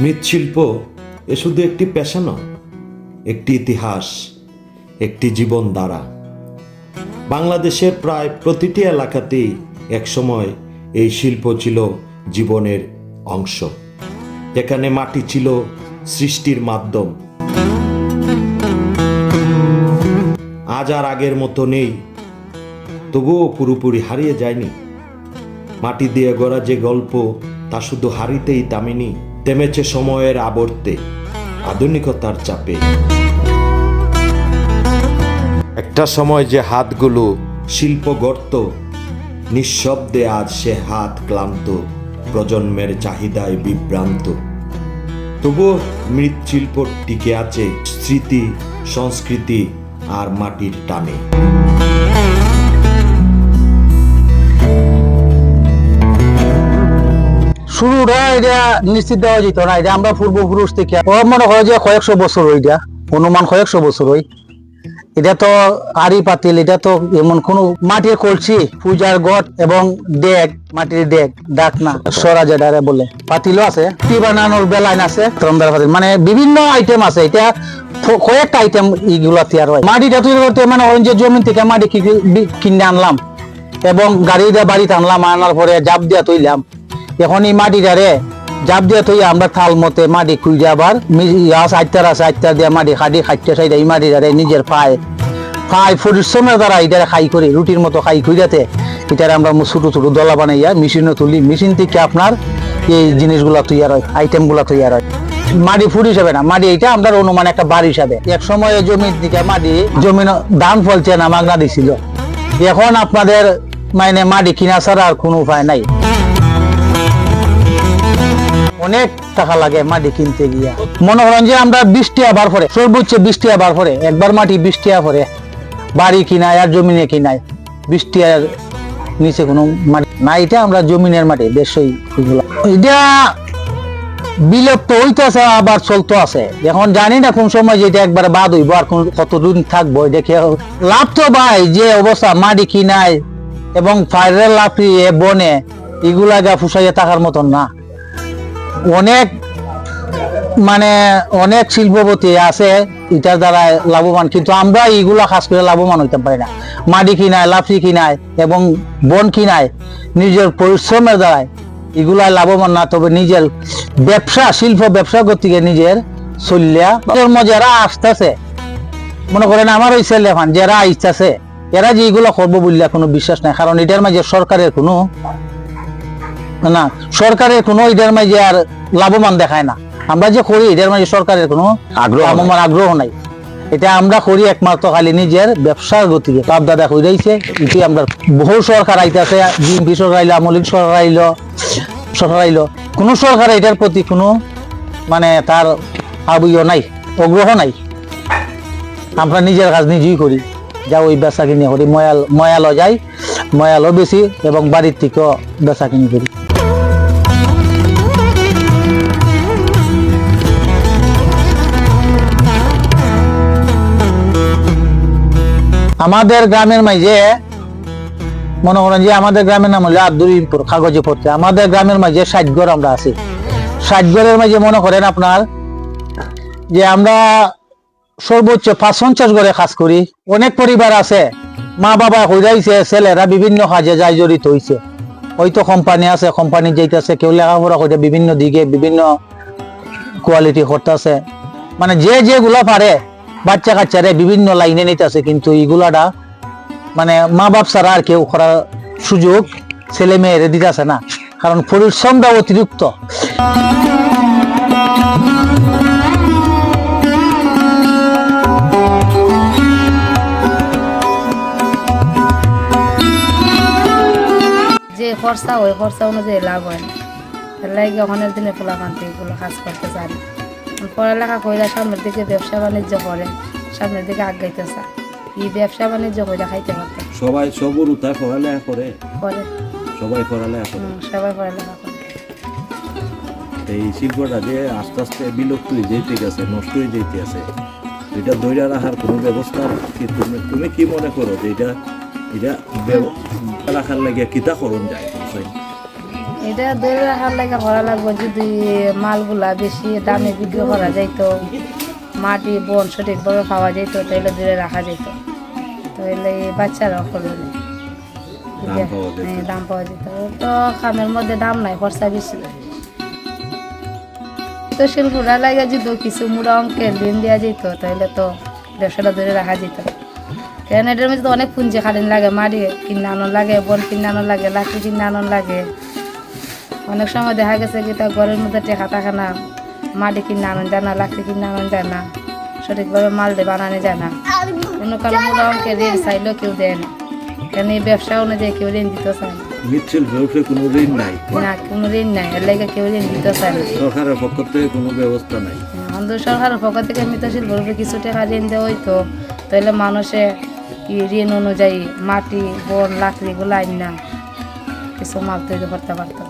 মৃৎশিল্প, এ শুধু একটি পেশা নয়, একটি ইতিহাস, একটি জীবন দ্বারা বাংলাদেশের প্রায় প্রতিটি এলাকাতেই একসময় এই শিল্প ছিল জীবনের অংশ। যেখানে মাটি ছিল সৃষ্টির মাধ্যম। আজ আর আগের মতো নেই, তবুও পুরোপুরি হারিয়ে যায়নি। মাটি দিয়ে গড়া যে গল্প, তা শুধু হারিতেই তামিনি তেমেছে সময়ের আবর্তে, আধুনিকতার চাপে। একটা সময় যে হাতগুলো শিল্প গড়ত, নিঃশব্দে আজ সে হাত ক্লান্ত, প্রজন্মের চাহিদায় বিভ্রান্ত। তবুও মৃৎশিল্প টিকে আছে, স্মৃতি, সংস্কৃতি আর মাটির টানে। শুরুটা এটা নিশ্চিত দেওয়া যেত না। এটা আমরা পূর্বপুরুষ থেকে। মনে করো যে কয়েকশো বছর হইটা অনুমান কয়েকশো বছর হই এটা তো আড়ি পাতিল, এটা তো এমন কোন মাটির কলসি, পূজার গট এবং ডেক মাটির ডেক ডাক না সরা যেটারে বলে। পাতিলও আছে, টি বানানোর বেলাইন আছে, তরমদার পাতিল। মানে বিভিন্ন আইটেম আছে। এটা কয়েকটা আইটেম এইগুলা তৈরি হয়। মাটিটা তৈরি করতে মানে ওই যে জমি থেকে মাটি কিনে আনলাম। এবং গাড়ি দিয়ে বাড়িতে আনলাম, আনার পরে জাপ দিয়া তৈলাম এখন এই মাটিটারে জাপ দিয়ে তুই আমরা থাল মতে মাটি খুঁজে আবার আইতার আছে আইতার দিয়ে মাটি খাটি খাইতে সাইডে এই মাটিটারে নিজের পায়ে। পায়ে পরিশ্রমের দ্বারা এটারে খাই করি, রুটির মতো খাই খুঁজাতে এটারে আমরা ছোট ছোট দলা বানাইয়া মেশিনে তুলি, মেশিন থেকে আপনার এই জিনিসগুলা তৈয়ার হয় আইটেমগুলা তৈয়ার হয়। মাটি ফুড হিসাবে না, মাটি এটা আমরা অনুমান একটা বাড়ি হিসাবে। এক সময় জমির দিকে মাটি জমিন ধান ফলছে না, মাগনা দিছিল। এখন আপনাদের মানে মাটি কিনা ছাড়া আর কোনো উপায় নাই। অনেক টাকা লাগে মাটি কিনতে গিয়া। মনে করেন যে আমরা বৃষ্টি আবার পরে সর্বোচ্চ বৃষ্টি আবার পরে একবার মাটি বৃষ্টি পরে বাড়ি কিনায় আর জমিনে কিনায়, বৃষ্টি আর নিচে কোনো মাটি না এটা আমরা জমিনের মাটি, দেশই এটা বিলুপ্ত হইতেছে, আবার চলতো আছে। এখন জানি না কোন সময় যেটা একবার বাদ হইব আর কোন কতদিন থাকব দেখে লাভ তো ভাই, যে অবস্থা, মাটি কিনায় এবং ফায়ারের লাফিয়ে, বনে, এগুলা গা ফুসাইয়া থাকার মতন না। অনেক মানে অনেক শিল্পপতি আছে, এটার দ্বারা লাভবান। কিন্তু আমরা এইগুলা খাস করে লাভবান হইতে পারি না। মাটি কিনায় লাফি কিনায় এবং বন কিনায়, নিজের পরিশ্রমের দ্বারায় এগুলা লাভবান না। তবে নিজের ব্যবসা, শিল্প ব্যবসা গতিকে নিজের চলিয়া ধর্ম যারা আসতেছে, মনে করেন আমার ওই ছেলে যারা আসতেছে, এরা যে এগুলো করব বললে কোনো বিশ্বাস নাই। কারণ এটার মাঝে সরকারের কোনো না সরকারের কোনো এটার মাঝে আর লাভবান দেখায় না। আমরা যে করি এটার মাঝে সরকারের কোনো আগ্রহ আগ্রহ নাই। এটা আমরা করি একমাত্র খালি নিজের ব্যবসার গতিকে। বাপ দাদা হইরাইছে এটি আমরা বহু সরকার আইতাছে বিএনপি সরকার আইলো আমলিক সরকার আইলো সরকার আইলো। কোনো সরকার এটার প্রতি কোনো মানে তার আবইয় নাই আগ্রহ নাই। আমরা নিজের কাজ নিজেই করি যা ওই বেচা কিনি করি। ময়াল ময়ালও যাই ময়ালও বেশি এবং বাড়ির থেকেও বেচা কিনি করি। আমাদের গ্রামের মাঝে, মনে করেন যে আমাদের গ্রামের নাম হলো আব্দুলিমপুর কাগজে পড়তে। আমাদের গ্রামের মাঝে ষাট ঘর আমরা আছি। ষাট মাঝে মনে করেন আপনার যে আমরা সর্বোচ্চ পাঁচ পঞ্চাশ ঘরে কাজ করি। অনেক পরিবার আছে, মা বাবা হইরাইছে ছেলেরা বিভিন্ন কাজে যাই জড়িত হইছে। হয়তো কোম্পানি আছে কোম্পানি যাইতেছে, কেউ লেখাপড়া করে বিভিন্ন দিকে, বিভিন্ন কোয়ালিটি করতেছে। মানে যে যেগুলা পারে বাচ্চা কাচ্চারে বিভিন্ন লাইনে নিতেছে, কিন্তু এইগুলাটা মানে মা বাপ ছাড়া আর কেউ করার সুযোগ ছেলে মেয়েরে দিতেছে না, কারণ পরিশ্রমটা অতিরিক্ত। যে খরচা হয়, খরচা অনুযায়ী লাভ হয় না। এর লাগে ওখানের দিনে ফুলাকান্তি এগুলো কাজ করতে চান পড়ালেখা কইরা সামনের দিকে ব্যবসা বাণিজ্য করে সামনের দিকে আগাইতে চায় এই ব্যবসা বাণিজ্য কইরা খাইতে পারতে। সবাই সবরু তাই পড়ালেখা করে। করে। সবাই পড়ালেখা করে। সবাই পড়ালেখা করে। এই শিল্পটা যে আস্তে আস্তে বিলুপ্ত হয়ে যেতে গেছে নষ্ট হয়ে যেতে আছে এটা ধৈর্য রাখার কোনো ব্যবস্থা কি তুমি তুমি কি মনে করো যে এটা এটা রাখার লাগে কিতা করণ যায়? এটা ধরে রাখার লাগে করা লাগবে যদি মালগুলা বেশি দামে বিক্রি করা যাইতো মাটি বন সঠিকভাবে পাওয়া যেত তাহলে দূরে রাখা যেত তাহলে এই বাচ্চারা করবে দাম পাওয়া যেত। হ্যাঁ, দাম পাওয়া যেত তো খামের মধ্যে দাম নাই খরচা বেশি তো শিল্পরা লাগে যদি কিছু মুড়া অঙ্কের ঋণ দেওয়া যেত তাহলে তো ব্যবসাটা ধরে রাখা যেত এটার মধ্যে তো অনেক পুঞ্জি খালিন লাগে মাটি কিনে আনো লাগে বন কিনে আনো লাগে লাঠি কিনে আনো লাগে। অনেক সময় দেখা গেছে কি তার ঘরের মধ্যে টেকা থাকে না মাটি কিনে আনন যায় না লাকড়ি কিনে আনন যায় না সঠিকভাবে মাল দিয়ে বানানো যায় না। কোনো কারণে মুড়া অঙ্কের ঋণ চাইলেও কেউ দেয় না। কেন এই ব্যবসা অনুযায়ী কেউ ঋণ দিতে চায় না। মৃৎশিল্প ব্যবসায় কোনো ঋণ নাই। না কোনো ঋণ নাই এর লাগে কেউ ঋণ দিতে চায় না। সরকারের পক্ষ থেকে কোনো ব্যবস্থা নাই। আমাদের সরকারের পক্ষ থেকে মৃতশীল গরিবের কিছু টাকা ঋণ দেওয়া হইতো তাহলে মানুষে কি ঋণ অনুযায়ী মাটি বন লাকড়িগুলো আইন না কিছু মাল তৈরি করতে পারতো